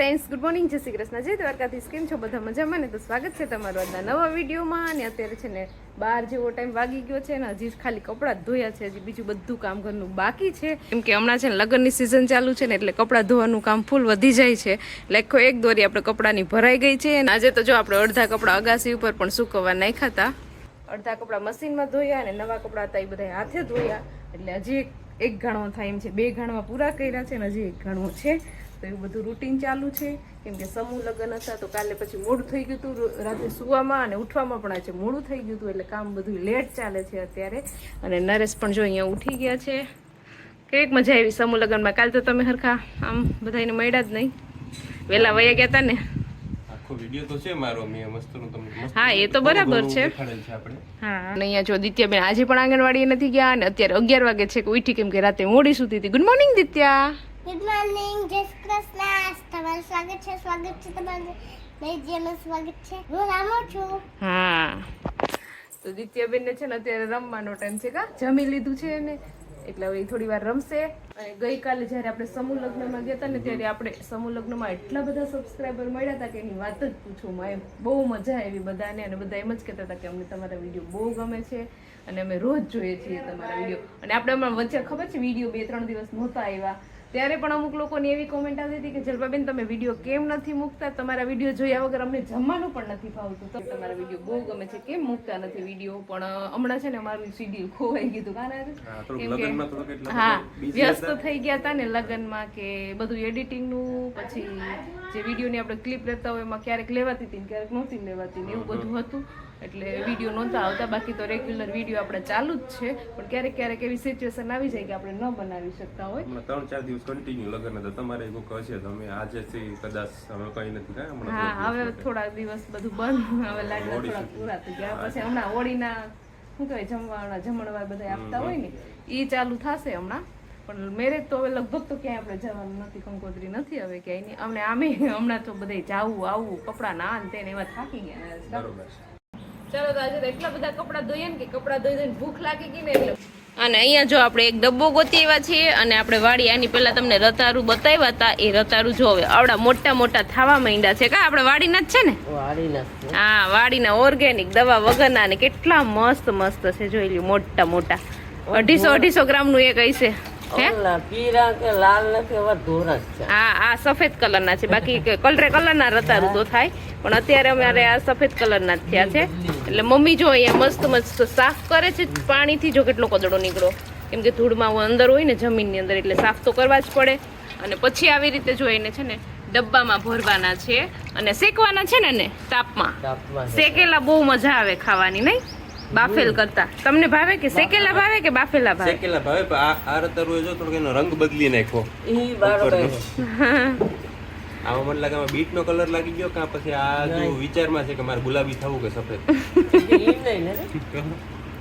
Friends, good morning, જય શ્રી કૃષ્ણ. જય દ્વારકાથી કેમ છો બધા મજામાં ને? તો સ્વાગત છે તમારું આજના નવા વિડીયોમાં. અને અત્યારે છે ને બાર જેવો ટાઈમ વાગી ગયો છે ને, હજી ખાલી કપડાં ધોયા છે. હજી બીજું બધું કામ ઘરનું બાકી છે. કેમ કે હમણાં છે ને લગ્નની સિઝન ચાલુ છે ને, એટલે કપડાં ધોવાનું કામ ફૂલ વધી જાય છે. લેખો એક દોરી આપણે કપડાંની ભરાઈ ગઈ છે. અને આજે તો જો આપણે અડધા કપડાં અગાસી ઉપર પણ સૂકવવા નાખ્યા હતા. અડધા કપડાં મશીનમાં ધોયા અને નવા કપડાં હતા એ બધા હાથે ધોયા. એટલે હજી એક એક થાય એમ છે. બે ઘાણવા પૂરા કર્યા છે ને, હજી એક ઘાણો છે. તો એવું બધું રૂટીન ચાલુ છે. કેમ કે સમૂહ લગ્ન હતા તો કાલે પછી મોડું થઈ ગયું હતું. રાત્રે રાતે સુવામાં અને ઉઠવામાં પણ આજે મોડું થઈ ગયું હતું એટલે કામ બધું લેટ ચાલે છે અત્યારે. અને નરેશ પણ જો અહીંયા ઉઠી ગયા છે. કંઈક મજા આવી સમૂહ લગ્નમાં. કાલ તો તમે હરખા આમ બધાને મળ્યા જ નહીં. વહેલા વયા ગયા હતા ને. આખો તો છે મારો મેં મસ્તનું તમને હા, એ તો બરાબર છે. હા અને અહીંયા જો દિત્યાબેન આજે પણ આંગણવાડીએ નથી ગયા અને અત્યારે અગિયાર વાગે છે કે ઉઠી કેમ કે રાતે મોડી સુધી હતી. ગુડ મોર્નિંગ દિત્યા. ગુડ મોર્નિંગ જય શ્રી કૃષ્ણ તમારું સ્વાગત છે સ્વાગત છે તમારું. મેજીનું સ્વાગત છે. હું રામો છું. હા. તો દિત્યાબેન ને છે ને અત્યારે રમવાનો ટાઈમ છે કા? જમી લીધું છે એને. એટલે હવે થોડી વાર રમશે. અને ગઈકાલે જ્યારે આપણે સમૂહ લગ્નમાં ગયા હતા ને ત્યારે આપણે સમૂહ લગ્નમાં એટલા બધા સબસ્ક્રાઈબર મળ્યા હતા કે એની વાત જ પૂછો એમ. બહુ મજા આવી બધાને અને બધા એમ જ કહેતા હતા કે અમને તમારા વીડિયો બહુ ગમે છે અને અમે રોજ જોઈએ છીએ તમારા વીડિયો અને આપણે હમણાં વચ્ચે ખબર છે વીડિયો બે ત્રણ દિવસ નહોતા આવ્યા. ત્યારે પણ અમુક લોકોની એવી કોમેન્ટ આવતી હતી કે જલપાબેન તમે વીડિયો કેમ નથી મૂકતા? તમારા વીડિયો જોયા વગર અમને જમવાનું પણ નથી ફાવતું. તો તમારા વીડિયો બહુ ગમે છે. કેમ મૂકતા નથી વીડિયો પણ હમણાં છે ને અમારું શિડ્યુલ ખોવાઈ ગયું કારણ હા, વ્યસ્ત. થઈ ગયા હતા ને લગ્નમાં કે બધું એડિટિંગનું પછી જે વિડીયોની આપણે ક્લિપ લેતા હોય એમાં ક્યારેક લેવાતી હતી ક્યારેક નહોતી લેવાતી એવું બધું હતું. એટલે વીડિયો નહોતા આવતા બાકી તો રેગ્યુલર વીડિયો આપણે ચાલુ જ છે. પણ ક્યારેક ક્યારેક એવી સિચ્યુએશન આવી જાય કે આપણે ન બનાવી શકતા હોય. ત્રણ ચાર દિવસ કન્ટિન્યુ લગ્ન હતા. તમારે એવું કહે છે તમે આજે કદાચ હવે કઈ નથી હા હવે થોડા દિવસ બધું બંધ. હવે લાગે થોડા પૂરા થઈ ગયા. પછી હમણાં હોળીના શું કહેવાય જમવાના જમણવાર બધા આપતા હોય ને એ ચાલુ થશે હમણાં. પણ મેરેજ તો હવે લગભગ તો ક્યાંય આપણે જવાનું નથી કંકોત્રી નથી હવે ક્યાંય. નહીં અમને આમે હમણાં તો બધે જાવું આવવું કપડાં ના તેને એવા થાકી ગયા. બરોબર ચાલો તો આજે તો એટલા બધા કપડાં ધોઈએ ને કે કપડાં ધોઈ ધોઈને ભૂખ લાગી ગઈ ને એટલે. અને અહીંયા જો આપણે એક ડબ્બો ગોતી આવ્યા છીએ અને આપણે વાડી આની પહેલાં તમને રતારું બતાવ્યા હતા એ રતારું જો હવે આવડા મોટા મોટા થાવા માંડ્યા છે. કા આપણે વાડીના જ છે ને? હા વાડીના ઓર્ગેનિક દવા વગરના ને કેટલા મસ્ત મસ્ત છે જોઈ લ્યું મોટા મોટા. અઢીસો અઢીસો ગ્રામનું એક હશે. પીળા કે લાલ નથી હવે ધોરા છે. હા આ સફેદ કલરના છે. બાકી કલરે કલરના રતારું તો થાય. પણ અત્યારે અમારે આ સફેદ કલરના જ થયા છે. એટલે મમ્મી જો અહીંયા મસ્ત મસ્ત સાફ કરે છે પાણીથી જો કેટલો કદડો નીકળો. કેમ કે ધૂળમાં અંદર હોય ને જમીનની અંદર એટલે સાફ તો કરવા જ પડે. અને પછી આવી રીતે જો એને છે ને ડબ્બામાં ભરવાના છે. અને શેકવાના છે ને તાપમાં શેકેલા બહુ મજા આવે ખાવાની નહીં? બાફેલ કરતા. તમને ભાવે કે શેકેલા ભાવે કે બાફેલા ભાવે? શેકેલા ભાવે પણ આ આ રતારું જો થોડોક એનો રંગ બદલી નાખ્યો. ઈ બરાબર આમાં મને લાગે આમાં બીટનો કલર લાગી ગયો કાં પછી આ જો વિચારમાં છે કે મારે ગુલાબી થવું કે સફેદ? ઈ નહીં ને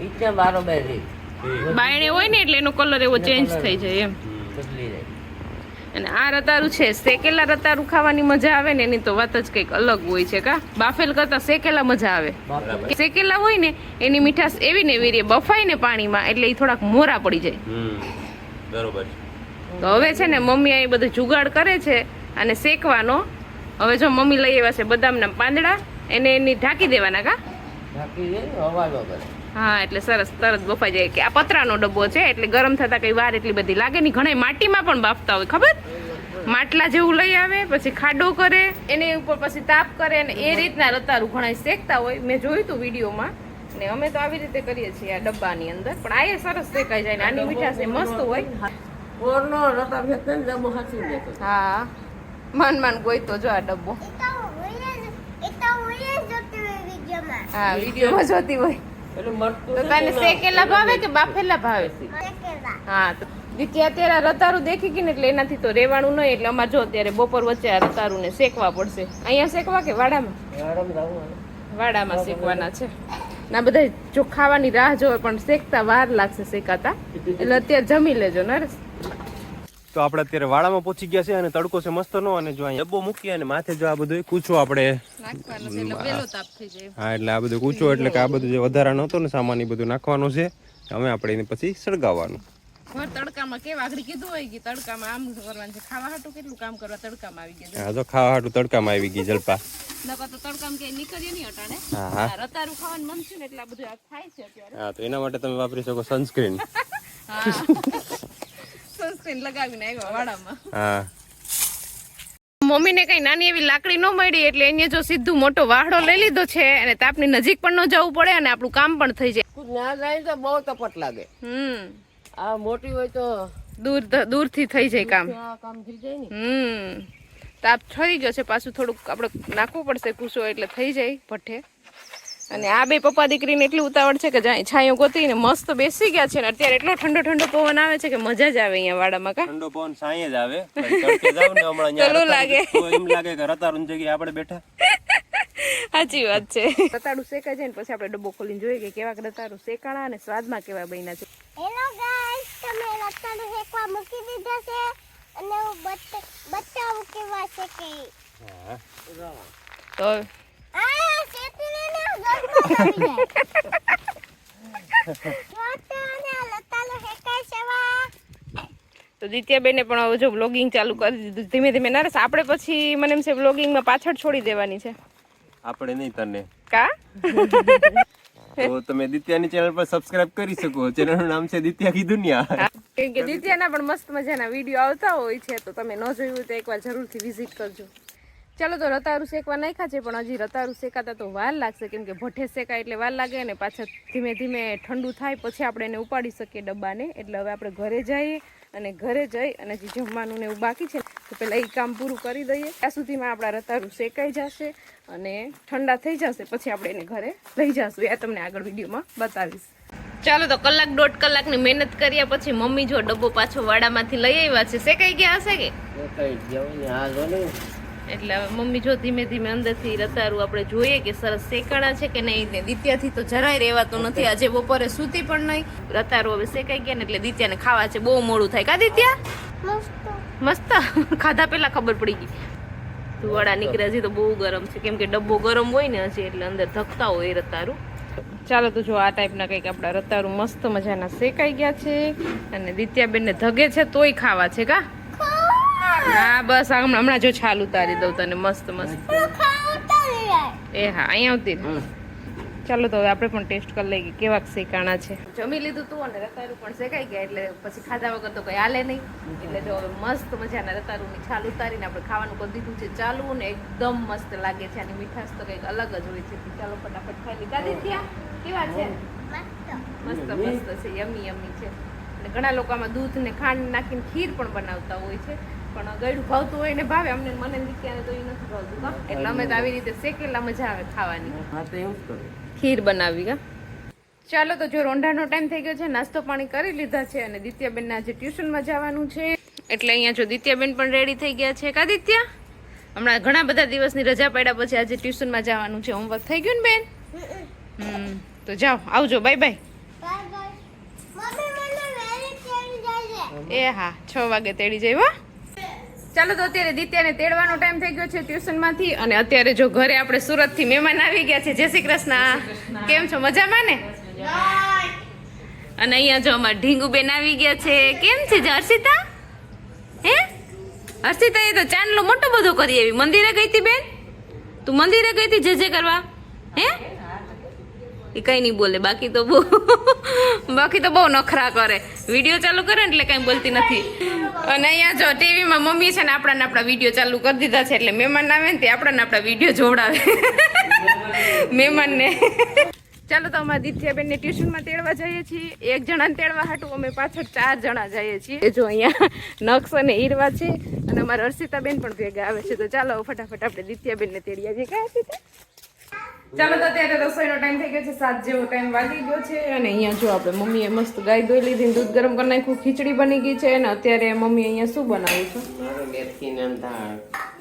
ઈ ત્યાં બરોબર રી બાયણે હોય ને એટલે એનો કલર એવો ચેન્જ થઈ જાય એમ. બદલી જાય. અને આ રતારું છે. શેકેલા રતારું ખાવાની મજા આવે ને એની તો વાત જ કંઈક અલગ હોય છે કા? બાફેલ કરતા શેકેલા મજા આવે. શેકેલા હોય ને એની મીઠાશ એવી ને એવી રે બફાય ને પાણીમાં એટલે એ થોડાક મોરા પડી જાય. બરોબર. તો હવે છે ને મમ્મી અહીં બધું જુગાડ કરે છે અને શેકવાનો. હવે જો મમ્મી લઈ આવ્યા છે બદામના પાંદડા એને એની ઢાંકી દેવાના કા? ઢાંકી દે હવા હા એટલે સરસ તરત બફાઈ જાય. કે આ પતરાનો ડબ્બો છે એટલે ગરમ થતા કઈ વાર એટલી બધી લાગે નહીં. ઘણા માટીમાં પણ બાફતા હોય ખબર? માટલા જેવું લઈ આવે પછી ખાડો કરે એની ઉપર પછી તાપ કરે અને એ રીતના રતારું ઘણા શેકતા હોય. મેં જોયું હતું વિડીયોમાં ને અમે તો આવી રીતે કરીએ છીએ આ ડબ્બાની અંદર. પણ આ એ સરસ શેકાઈ જાય ને આની મીઠાશ એ મસ્ત હોય. ઓરનો રતા ફેંકે ને ડબ્બો હાચી દેતો હા. માન માન કોઈ તો જો આ ડબ્બો. એ તો હોય જ એ તો હોય જ જોતી હોય વિડીયોમાં. હા વિડીયોમાં જોતી હોય. તો તને શેકેલા ભાવે કે બાફેલા ભાવે શેકેલા. હા તો દીદી અત્યારે રતારું દેખી ગઈ ને એટલે એનાથી તો રેવાનું નહીં એટલે અમારે જો અત્યારે બપોર વચ્ચે આ રતારું ને શેકવા પડશે. અહીંયા શેકવા કે વાડામાં? વાડામાં શેકવાના છે. ના બધા જો ખાવાની રાહ જોવે પણ શેકતા વાર લાગશે શેકાતા. એટલે અત્યારે જમી લેજો નરેશ. તો આપણે અત્યારે વાડામાં પહોંચી ગયા છે અને તડકો છે મસ્તનો અને જો અહીંયા ડબ્બો મૂકી અને માથે જો આ બધું કૂચો આપણે હા એટલે આ બધું કૂચો એટલે કે આ બધું જે વધારાનો હતો ને સામાન એ બધું નાખવાનું છે. હવે આપણે એને પછી સળગાવવાનું. તડકામાં કેવા? આગળ કીધું હોય કે તડકામાં આમ કરવાનું છે. ખાવા હાટું કેટલું કામ કરવા તડકામાં આવી ગયા? હા તો ખાવા હાટું તડકામાં આવી ગઈ જલપા. નકર તો તડકામાં ક્યાંય નીકળીએ નહીં અટાણે. હા હા. રતારું ખાવાનું મન છે ને એટલે આ બધું આ થાય છે અત્યારે. હા તો એના માટે તમે વાપરી શકો સનસ્ક્રીન સનસ્ક્રીન લગાવીને આવ્યા વાડામાં. હા. મમ્મીને કઈ નાની એવી લાકડી ન મળી એટલે એને જો સીધું મોટો વાહડો લઈ લીધો છે અને તાપની નજીક પણ ન જવું પડે અને આપણું કામ પણ થઈ જાય. ના જાય તો બહુ તપટ લાગે. હમ. આ મોટી હોય તો દૂર દૂરથી થઈ જાય કામ. આ કામ થઈ જાય ને. હમ. તાપ થઈ ગયો છે પાછું થોડુંક આપણે નાખવું પડશે કુસો એટલે થઈ જાય ભઠ્ઠે. અને આ બે પપ્પા દીકરીને એટલી ઉતાવળ છે કે જાય છાંયો ગોતીને મસ્ત બેસી ગયા છે ને અત્યારે એટલો ઠંડો ઠંડો પવન આવે છે કે મજા જ આવે અહીંયા વાડામાં કા? ઠંડો પવન સાંયે જ આવે. પછી તડકે જાવ ને હમણાં તો લાગે. એમ લાગે કે રતારું જગ્યાએ આપણે બેઠા. સાચી વાત છે. રતાડું શેકાય છે ને પછી આપણે ડબ્બો ખોલીને જોઈએ કે કેવા રતાડું શેકાણા અને સ્વાદમાં કેવા બન્યા છે. હેલો ગાઈસ તમે રતાડું શેકવા મૂકી દીધા છે અને હું બતાવું કેવા શેકે. કે તો આ શેતીને ને ગળમાં આવી જાય રતાને લતાડું શેકાય છે વા તો દિત્યાબેને પણ હવે જો બ્લોગિંગ ચાલુ કરી દીધું. ધીમે ધીમે નરેશ આપણે પછી મને એમ છે બ્લોગિંગમાં પાછળ છોડી દેવાની છે. આપણે નહીં તને. કા? તો તમે દિત્યાની ચેનલ પર સબસ્ક્રાઇબ કરી શકો. ચેનલનું નામ છે દિત્યા કી દુનિયા. કેમ કે દિત્યાના પણ મસ્ત મજાના વીડિયો આવતા હોય છે તો તમે ન જોયું તો એકવાર જરૂરથી વિઝિટ કરજો. ચાલો તો રતારું શેકવા નાખ્યા છે, પણ હજી રતારું શેકાતા તો વાર લાગશે. કેમ કે ભઠ્ઠે શેકાય એટલે વાર લાગે અને પાછા ધીમે ધીમે ઠંડુ થાય, પછી આપણે એને ઉપાડી શકીએ ડબ્બાને. એટલે હવે આપણે ઘરે જઈએ અને ઘરે જઈ અને જે જમવાનું ને એવું બાકી છે. તો પહેલાં એ કામ પૂરું કરી દઈએ. ત્યાં સુધીમાં આપણા રતારું શેકાઈ જશે અને ઠંડા થઈ જશે, પછી આપણે એને ઘરે લઈ જશું. એ તમને આગળ વિડીયોમાં બતાવીશ. ચાલો તો કલાક દોઢ કલાકની મહેનત કર્યા પછી મમ્મી જો ડબ્બો પાછો વાડામાંથી લઈ આવ્યા છે. શેકાઈ ગયા હશે કે? એટલે મમ્મી જો ધીમે ધીમે અંદરથી રતારું આપણે જોઈએ કે સરસ શેકાણા છે કે નહીં ને દિત્યાથી તો જરાય રહેવાતું નથી. આજે બપોરે સૂતી પણ નહીં. રતારું હવે શેકાઈ ગયા ને એટલે દિત્યાને ખાવા છે. બહુ મોડું થાય. કા દિત્યા? મસ્ત. મસ્ત? ખાધા પહેલા ખબર પડી ગઈ. ધુવાડા નીકળ્યા છે તો બહુ ગરમ છે. કેમ કે ડબ્બો ગરમ હોય ને હજી એટલે અંદર ધકતા હોય રતારું. ચાલો તો જો આ ટાઈપના કંઈક આપણા રતારું મસ્ત મજાના શેકાઈ ગયા છે. અને દિત્યાબેનને ધગે છે તોય ખાવા છે કા? હા બસ હમણાં જો છાલ ઉતારી દઉં તને મસ્ત મસ્ત. એ હા અહીંયા આવતી ચાલો તો હવે આપણે પણ ટેસ્ટ કરી લઈએ કેવા શેકાણા છે. જમી લીધું તું અને રતારું પણ શેકાઈ ગયા એટલે પછી ખાધા વગર તો કઈ હાલે નહીં. એટલે જો હવે મસ્ત મજાના રતારુંની છાલ ઉતારીને આપણે ખાવાનું કરી દીધું છે ચાલુ ને એકદમ મસ્ત લાગે છે. આની મીઠાશ તો કંઈક અલગ જ હોય છે. ચાલો ફટાફટ ખાઈ લીધા દીધા કેવા છે? મસ્ત મસ્ત છે. યમી યમી છે. અને ઘણા લોકો આમાં દૂધ ને ખાંડ નાખીને ખીર પણ બનાવતા હોય છે. પણ ગળ્યું ભાવતું હોય ને ભાવે અમને મને દીત્યાને તો એ નથી ભાવતું કા એટલે અમે તો આવી રીતે શેકેલા મજા આવે ખાવાની. હા તો એવું જ કરું. ખીર બનાવી કા ચાલો તો જો રોંઢાનો ટાઈમ થઈ ગયો છે નાસ્તો પાણી કરી લીધા છે અને દિત્યાબેનને આજે ટ્યુશનમાં જવાનું છે. એટલે અહીંયા જો દિત્યાબેન પણ રેડી થઈ ગયા છે. કા દિત્યા? હમણાં ઘણા બધા દિવસની રજા પડ્યા પછી આજે ટ્યુશનમાં જવાનું છે. હોમવર્ક થઈ ગયું ને બેન? હમ તો જાઓ આવજો. Bye bye bye bye mummy મને વેરી ચેન્જ જાય છે? એ હા છ વાગે તેડી જઈ હો. ચાલો તો અત્યારે દિત્યાને તેડવાનો ટાઈમ થઈ ગયો છે ટ્યુશનમાંથી અને અત્યારે જો ઘરે આપણે સુરતથી મહેમાન આવી ગયા છે. જય શ્રી કૃષ્ણ. કેમ છો? મજામાં ને? અને અહીંયા જો અમારા ઢીંગુબેન આવી ગયા છે. કેમ છે? જે, હર્ષિતા? હે? હર્ષિતા એ તો ચાંદલો મોટો બધો કરી આવી. મંદિરે ગઈ હતી બેન? તું મંદિરે ગઈ હતી? જે જે કરવા. હે? એ કંઈ નહીં બોલે, બાકી તો બહુ બાકી તો બહુ નખરા કરે. વીડિયો ચાલુ કરે એટલે કાંઈ બોલતી નથી. અને અહીંયા જો ટીવીમાં મમ્મી છે ને આપણાને આપણા વીડિયો ચાલુ કરી દીધા છે એટલે મહેમાન આવે ને તે આપણા આપણા વીડિયો જોવડાવે. મહેમાનને. ચાલો તો અમારા દિત્યાબેનને ટ્યુશનમાં તેડવા જઈએ છીએ. એક જણાને તેડવા હાટું, અમે પાછળ ચાર જણા જઈએ છીએ. જો અહીંયા નક્ષ અને હીરવા છે. અને અમારા હર્ષિતાબેન પણ ભેગા આવે છે. તો ચાલો ફટાફટ આપણે દિત્યાબેનને તેડી આવીએ હર્ષિતા ચાલો તો અત્યારે રસોઈનો ટાઈમ થઈ ગયો છે સાત જેવો ટાઈમ વાગી ગયો છે અને અહીંયા જો આપણે મમ્મીએ મસ્ત ગાય ધોઈ લીધી દૂધ ગરમ કરી નાખ્યું ખીચડી બની ગઈ છે અને અત્યારે મમ્મી અહીંયા શું બનાવું છું?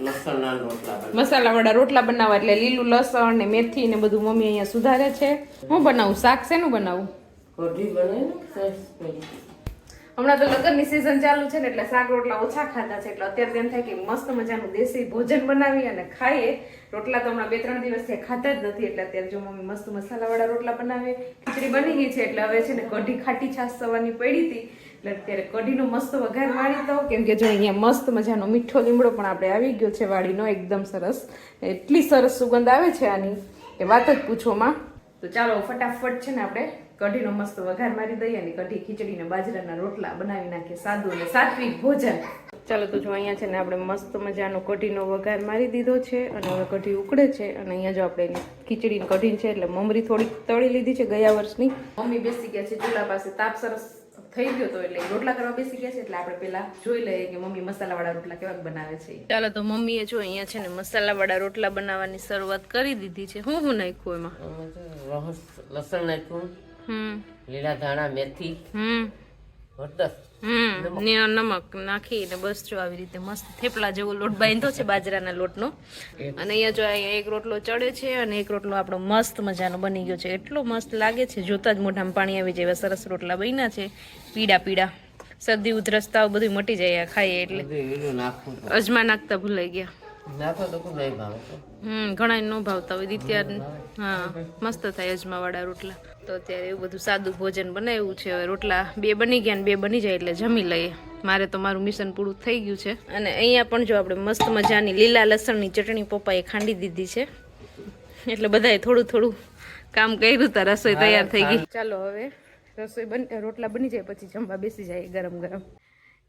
મસાલા મસાલાવાળા રોટલા બનાવવા એટલે લીલું લસણ ને મેથી ને બધું મમ્મી અહીંયા સુધારે છે. હું બનાવું? શાક શેનું બનાવું? હમણાં તો લગ્નની સિઝન ચાલુ છે ને એટલે શાક રોટલા ઓછા ખાધા છે. એટલે અત્યારે તેમ થાય કે મસ્ત મજાનું દેશી ભોજન બનાવી અને ખાઈએ. રોટલા તો હમણાં બે ત્રણ દિવસથી ખાતા જ નથી. એટલે અત્યારે જો મમ્મી મસ્ત મસાલાવાળા રોટલા બનાવે. ખીચડી બની ગઈ છે એટલે હવે છે ને કઢી ખાટી છાશ થવાની પડી હતી. એટલે અત્યારે કઢીનો મસ્ત વઘાર વાળી તો કેમ કે જો અહીંયા મસ્ત મજાનો મીઠો લીમડો પણ આપણે આવી ગયો છે વાડીનો. એકદમ સરસ. એટલી સરસ સુગંધ આવે છે આની. કે વાત જ પૂછોમાં તો ચાલો ફટાફટ છે ને આપણે કઢીનો મસ્ત વઘાર મારી દઈએ અને કઢી ખીચડીને બાજરાના રોટલા બનાવી નાખીએ સાદું અને સાત્વિક ભોજન. ચાલો તો જો અહીંયા છે ને આપણે મસ્ત મજાનો કઢીનો વઘાર મારી દીધો છે અને હવે કઢી ઉકળે છે અને અહીંયા જો આપણે એની ખીચડીની કઢી છે એટલે મમરી થોડીક તળી લીધી છે ગયા વર્ષની. મમ્મી બેસી ગયા છે ચૂલા પાસે, તાપ સરસ થઈ ગયો તો એટલે રોટલા કરવા બેસી ગયા છે એટલે આપણે પેલા જોઈ લઈએ કે મમ્મી મસાલાવાળા રોટલા કેવા બનાવે છે. ચાલો તો મમ્મીએ જો અહીંયા છે ને મસાલાવાળા રોટલા બનાવવાની શરૂઆત કરી દીધી છે. હું હું નાખ્યું એમાં? લસણ નાખ્યું લીલા ધાણા મેથી હળદર. હમ. ને નમક નાખીને બસ જો આવી રીતે મસ્ત થેપલા જેવો લોટ બાંધ્યો છે બાજરાના લોટનો. અને અહીંયા જો એક રોટલો ચડે છે અને એક રોટલો આપણો મસ્ત મજાનો બની ગયો છે. એટલો મસ્ત લાગે છે. જોતા જ મોઢામાં પાણી આવી જાય સરસ રોટલા બન્યા છે. પીડા પીડા. શરદી ઉધરસ તાવ બધું મટી જાય આ ખાઈએ એટલે. અજમા નાખતા ભૂલાઈ ગયા. નાખો હમ ઘણા ન ભાવતા હોય. દિત્યા હા મસ્ત થાય અજમાવાળા રોટલા. તો અત્યારે એવું બધું સાદું ભોજન બનાવ્યું છે. હવે રોટલા બે બની ગયા ને બે બની જાય એટલે જમી લઈએ. મારે તો મારું મિશન પૂરું થઈ ગયું છે. અને અહીંયા પણ જો આપણે મસ્ત મજાની લીલા લસણની ચટણી પપ્પાએ ખાંડી દીધી છે. એટલે બધાએ થોડું થોડું કામ કર્યું તા રસોઈ તૈયાર થઈ ગઈ. ચાલો હવે રસોઈ બની રોટલા બની જાય પછી જમવા બેસી જાય ગરમ ગરમ.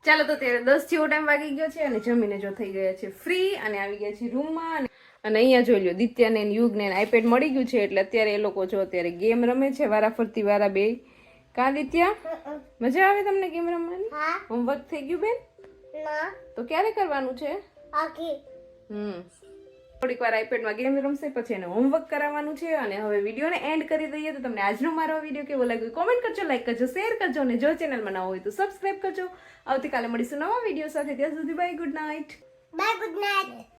ચાલો તો ત્યારે દસ જેવો ટાઈમ વાગી ગયો છે અને જમીને જો થઈ ગયા છે ફ્રી અને આવી ગયા છે રૂમમાં અને અહીંયા જોઈ લો દિત્યાને ને યુગને આઈપેડ મળી ગયું છે એટલે અત્યારે એ લોકો જો અત્યારે ગેમ રમે છે વારા ફરતી વારા બે. કા દિત્યા? મજા આવે તમને ગેમ રમવાની? હોમવર્ક થઈ ગયું બેન? તો ક્યારે કરવાનું છે? હમ. થોડીક વાર આઈપેડમાં ગેમ રમશે પછી એને હોમવર્ક કરાવવાનું છે અને હવે વિડીયોને એન્ડ કરી દઈએ તો તમને આજનો મારો વીડિયો કેવો લાગ્યો કોમેન્ટ કરજો લાઈક કરજો શેર કરજો અને જો ચેનલમાં નવા હોય તો સબસ્ક્રાઈબ કરજો. આવતીકાલે મળીશું નવા વીડિયો સાથે. ત્યાં સુધી bye good night bye good night